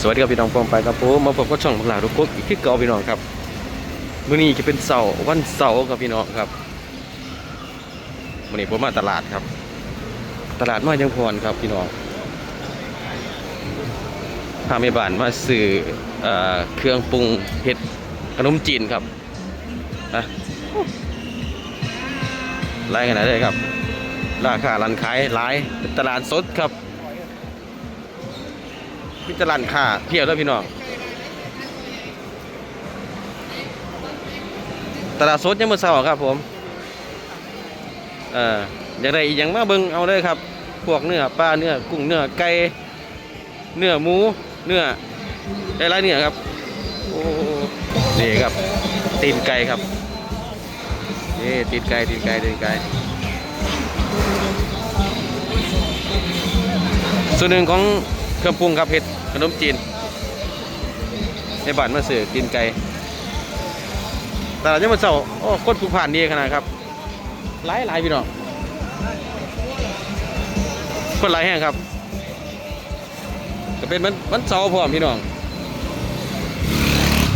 สวัสดีครับพี่น้องฟองไปครับผมมาพบกับช่องบังลาทุกคนอีกที่เก่าพี่น้องครับมื้อนี้จะเป็นเสาร์วันเสาร์ครับพี่น้องครับมื้อนี้ผมมาตลาดครับ ตลาดมายังพรครับพี่น้องพาแม่บ้านมาซื้อเอ่อเครื่องปรุงเห็ดขนมจีนครับนะไล่ขนาดเลยครับ ราคาร้านขายหลายตลาดสดครับ พิจารณาค่าเพียวด้วยพี่น้องตลาดสดยังมือเสาครับผมเอ่ออยากได้อีกอย่างมาเบิงเอาเลยครับ พวกเนื้อปลาเนื้อกุ้งเนื้อไก่เนื้อหมูเนื้อได้หลายเนื้อครับโอ้นี่ครับ ตีนไก่ครับนี่ตีนไก่ตีนไก่ตีนไก่ส่วนหนึ่งของเครื่องปรุงครับเห็ด ขนมจีนในบ้านมาเสือตีนไก่ตลาดยังมาเสาโอ้คนผู้ผ่านดีขนาดครับหลายหลายพี่น้องคนหลายแห่งครับก็เป็นวันวันเสาร์พร้อมพี่น้อง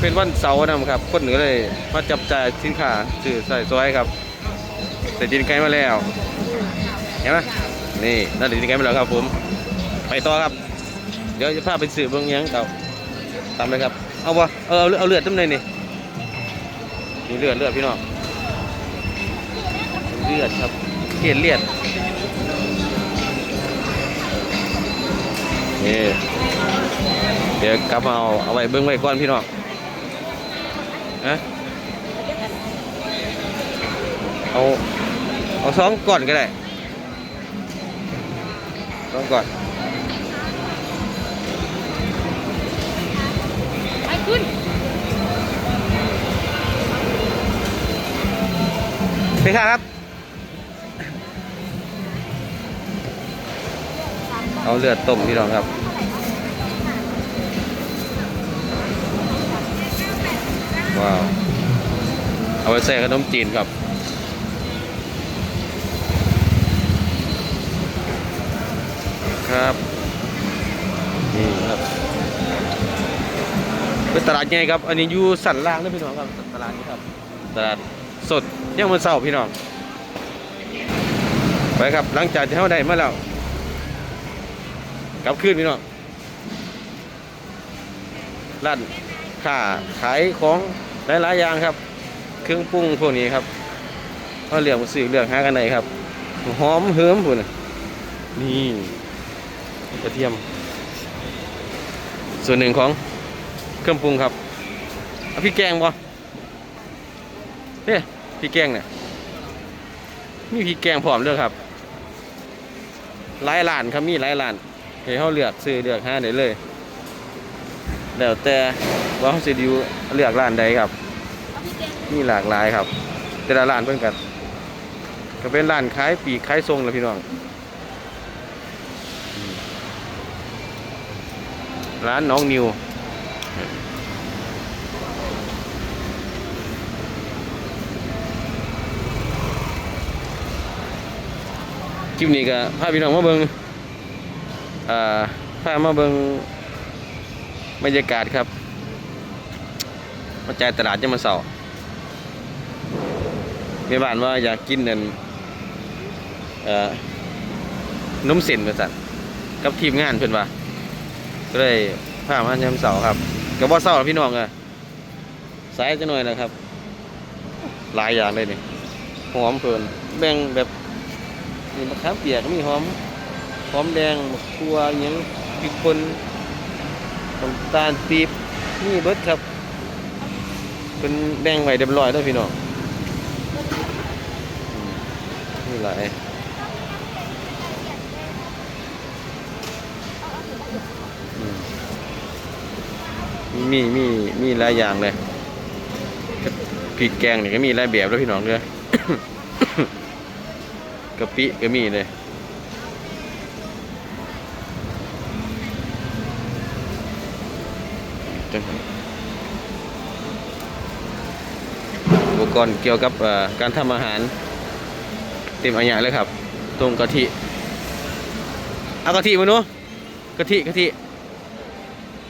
เป็นวันเสาร์นะครับ คนเหนือเลยมาจับจ่ายสินค้าซื้อใส่ซอยครับใส่ตีนไก่มาแล้วเห็นไหมนี่นั่นตีนไก่มาแล้วครับผม ไปต่อครับ เดี๋ยวจะพาไปสื่อเบื้องยังเก่าตามเลยครับ เอาวะเออเอาเลือดตั้มเลยนี่นี่เลือดเลือดพี่น้องเลือดครับเกล็ดเลือดนี่เดี๋ยวกลับมาเอาเอาไว้เบื้องไว้ก่อนพี่น้องฮะเอาเอาสองก่อนก็ได้สองก่อน พี่ค่ะครับ เอาเลือดต้มพี่น้องครับว้าวเอาไปใส่ขนมจีนครับครับนี่ครับเป็นตลาดใหญ่ครับ อันนี้อยู่สันล่างนะพี่น้องครับตลาดนี้ครับตลาด สดยังมันเสาร์พี่น้องไปครับหลังจากที่เขาได้มาแล้วกลับคืนพี่น้องร้านค้าขายของหลายๆอย่างครับ เครื่องปรุงพวกนี้ครับเขาเลือกมาซื้อเลือกหากันไหนครับหอมเหิมพุ่นนี่กระเทียม ส่วนหนึ่งของเครื่องปรุงครับพริกแกงบ่เนี่ย พริกแกงเนี่ยมีพริกแกงพร้อมเด้อครับหลายร้านครับมีหลายร้านให้เขาเลือกซื้อเลือกหาได้เลยแล้วแต่ว่าเขาสิดิวเลือกร้านใดครับมีหลากหลายครับ แต่ละร้านเพิ่นกันก็เป็นร้านขายปีกขายทรงแหละพี่น้องร้านน้องนิว คลิปนี้ก็พาพี่น้องมาเบิงอ่าพามาเบิงบรรยากาศครับมาจ่ายตลาดจะมาเสาร์มีบ้านว่าอยากกินนั่นเอ่อนุ่มเส้นมาสั่นกับทีมงานเพื่อนว่าก็เลยพามาจำเสาร์ครับกับว่าเสาร์พี่น้องอะสายจะหน่อยนะครับ หลายอย่างเลยนี่หอมเพลินแบ่งแบบ นี่มะขามเปียกมีหอมหอมแดงมะขัวอิหยังพริกป่นน้ำตาลปีบนี่เบิดครับเป็นแบ่งไว้เรียบร้อยแล้วพี่น้องนี่หลายมีมีมีหลายอย่างเลยพริกแกงนี่ก็มีหลายแบบแล้วพี่น้องเด้อ กะปิก็มีเลยจังอุปกรณ์เกี่ยวกับการทำอาหาร เต็มอันอย่างเลยครับตรงกะทิเอากะทิมาหนูกะทิกะทิ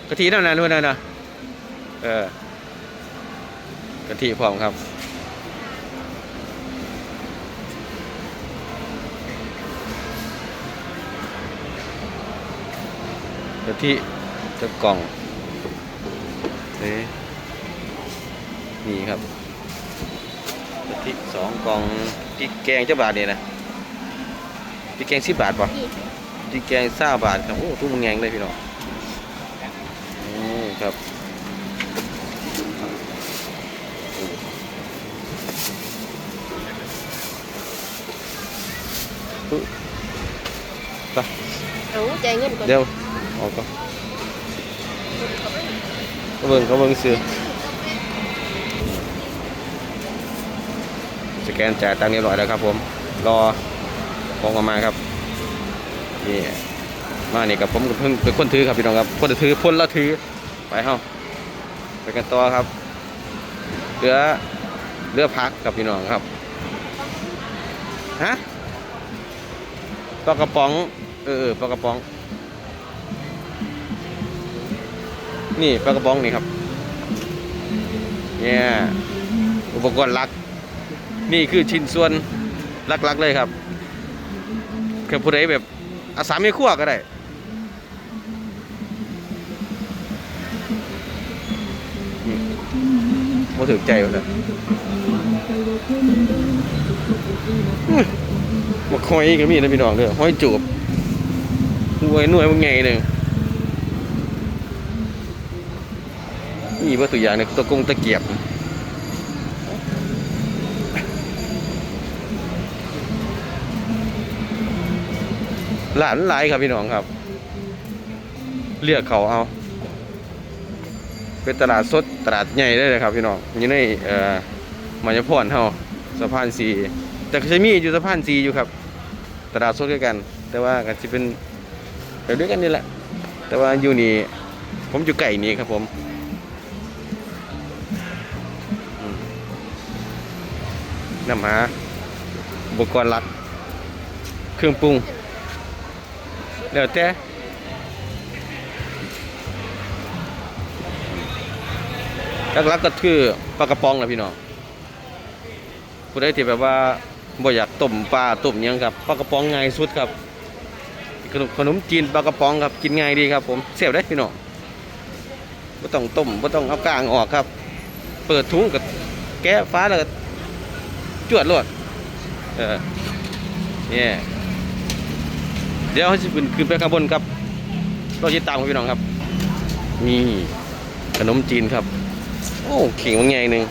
กะทินั่นนะนู่นน่ะนะเออกะทิพร้อมครับ กะทิจะกล่องนี่นี่ครับกะทิสองกล่องพริกแกงเจ้าบาทเนี่ยนะพริกแกงสิบบาทป่ะนี่พริกแกงซ่าบาทครับโอ้ทุ่งแงงเลยพี่น้องนี่ครับอุ๊ยไปเอาใจายเงินก่อนเดี๋ยว ออกก่อนก็เบิ่งก็เบิ่งซื้อสแกนจ่ายตังค์เรียบร้อยแล้วครับ ผม รอของออกมาครับนี่มานี่กับผมกับเพิ่งเป็นคนถือครับพี่น้องครับคนถือพ่นละถือไปเฮาไปกันต่อครับเรือเรือพักกับพี่น้องครับฮะปลากระป๋องเออเออปลากระป๋อง นี่ปลากระป๋องนี่ครับเนี่ยอุปกรณ์ลัก นี่คือชิ้นส่วนลักๆเลยครับคือผู้ใดแบบอาสามีขั้วก็ได้มบ่ถึกใจว่าซั่นอื้อมาคอยก็มีนะพี่น้องเด้อห้อยจูบหน่วยหน่วยมันไงหนึ่ง นี่ว่าตัวอย่างเนี่ยตัวกงตะเกียบหลานหลายครับพี่น้องครับ เลือกเขาเอาเป็นตลาดสดตลาดใหญ่ได้เลยครับพี่น้องอยู่ในเอ่อมายพรเฮาสะพานสีแต่ก็จะมีอยู่สะพานสีอยู่ครับตลาดสดด้วยกัน แต่ว่าก็จะเป็นแบบด้วยกันนี่แหละ แต่ว่าอยู่นี่ผมอยู่ไก่นี้ครับผม นำหาอุปกรณ์หลัก เครื่องปรุง แล้วแต่หลักๆก็คือปลากระป๋องนะพี่น้องผู้ใดที่แบบว่าบ่อยากต้มปลาต้มยังครับปลากระป๋องง่ายสุดครับขนมขนมจีนปลากระป๋องครับกินง่ายดีครับ ผมเสียบได้พี่น้องบ่ต้องต้มบ่ต้องเอากลางออกครับ เปิดถุงกับแกะฟ้าแล้ว จวดรวดเออเนี่ยเดี๋ยวเขาจะขึ้นขึ้นไปข้างบนครับเราจะตามครับพี่น้องครับนี่ขนมจีนครับ โอ้เข่งมันไงหนึ่ง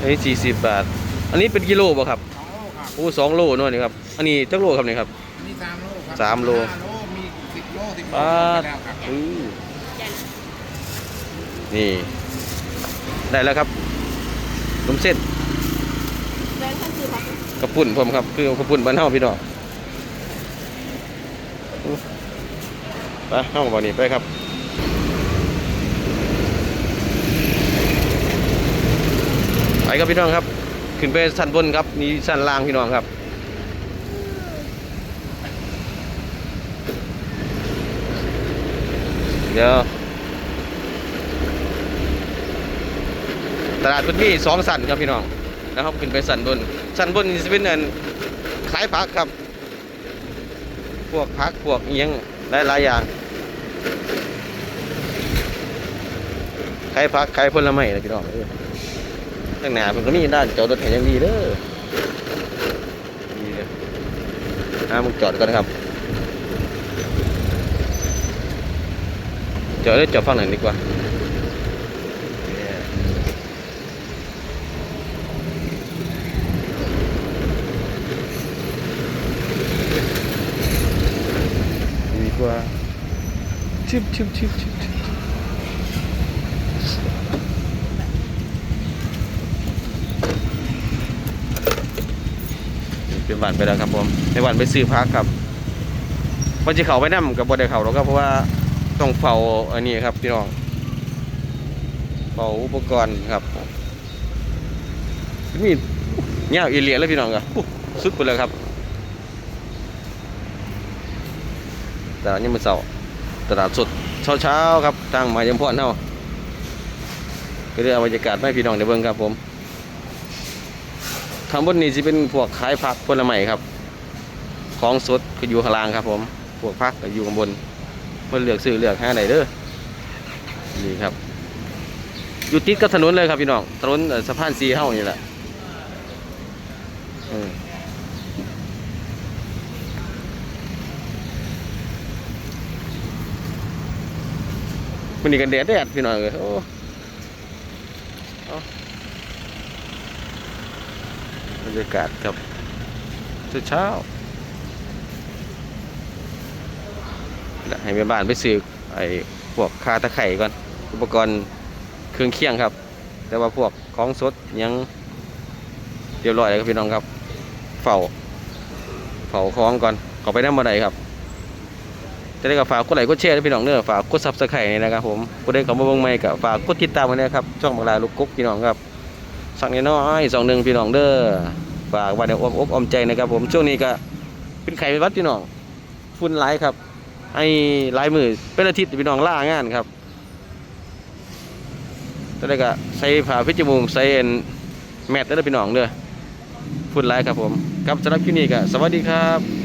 อันนี้สี่สิบบาท อันนี้เป็นกิโลป่ะครับสองโลครับโอ้สองโลนู่นนี่ครับ อันนี้จักโลครับนี่ครับมีสามโลครับสามโลห้าโลมีสิบโลสิบโลป้าไปดแล้วครับอือ นี่ ได้แล้วครับนมเส้นแบงค์ท่านคือพักกระปุ่นผมครับ คือกระปุ่นบ้านเฮาพี่น้องไปเฮาบ่นี้ไปครับไปครับพี่น้องครับ ขึ้นไปชั้นบนครับนี่ชั้นล่างพี่น้องครับเดี๋ยว ตลาดพื้นที่สองสันครับพี่น้องนะครับขึ้นไปสันบน สันบนนี่จะเป็นอันขายผักครับ พวกผักพวกเอียงหลายหลายๆอย่างขายผักขายผลไม้นะพี่น้องตั้งหนาผมก็มีด้านจอดรถแห่งยังดีเด้อนี่เด้ออ่ามึงจอดก่อนนะครับจอดได้จอดฝั่งไหนดีกว่าเนี่ยดีกว่า ชิบชิบชิบชิบเป็นวันไปแล้วครับผมในวันไปซื้อพักครับวันจะเขาไปนั่กับบไดเขาหรอกครับเพราะว่าต้องเฝ้าอันนี้ครับพี่น้องเฝ้าอุปกรณ์ครับมีเงาอีเลียแล้วพี่น้องครับสุดไปเลยครับแตลาดยามมื้อเช้า ตลาดสดเช้าๆครับทางมายมพรเฮาก็ได้เอาบรรยากาศไมาให้พี่น้องได้เบิ่งครับผมข้างบนนี้สิเป็นพวกขายผักผลไม้ครับ ของสดก็อยู่ข้างล่างครับ ผมพวกผักก็อยู่ข้างบนเพิ่นเลือกซื้อเลือกหาได้เด้อนี่ครับ อยู่ติดกับถนนเลยครับพี่น้องถนนสะพานสีเฮานี่แหละเออ มันนี่กันแดดแดดพี่น้องเลยโอ้บรรยากาศครับเช้าให้แม่บ้านไปซื้อไอ้พวกคาตะไคร่ก่อน อุปกรณ์เครื่องเคียงครับ แต่ว่าพวกของสดยังเรียบร้อยแล้วครับพี่น้องครับ เฝ้า เฝ้าของก่อนขอไปน้ำมาไดครับ จะได้กับฝากกดไลค์กดแชร์ด้พี่น้องเด้อฝากกดซับสไครต์นี่นะครับผมกดได้เข้ามาเบิ่งใหม่กับฝากกดติดตามไว้นะครับช่องบังลาลูกกุ๊กพี่น้องครับสั่งน้อยๆสองหนึ่งพี่น้องเด้อฝากไว้ในอ้อมอกอ้อมใจนะครับผมช่วงนี้ก็เป็นไข่เป็นวัดพี่น้องฝุ่นหลายครับให้ลายมือเป็นอาทิตย์พี่น้องล่างานครับตอนแรกก็ใส่ผ้าพิจมูกใส่อันแมทเด้พี่น้องเด้อฝุ่นหลายครับผมครับสำหรับคลิปนี้ก็สวัสดีครับ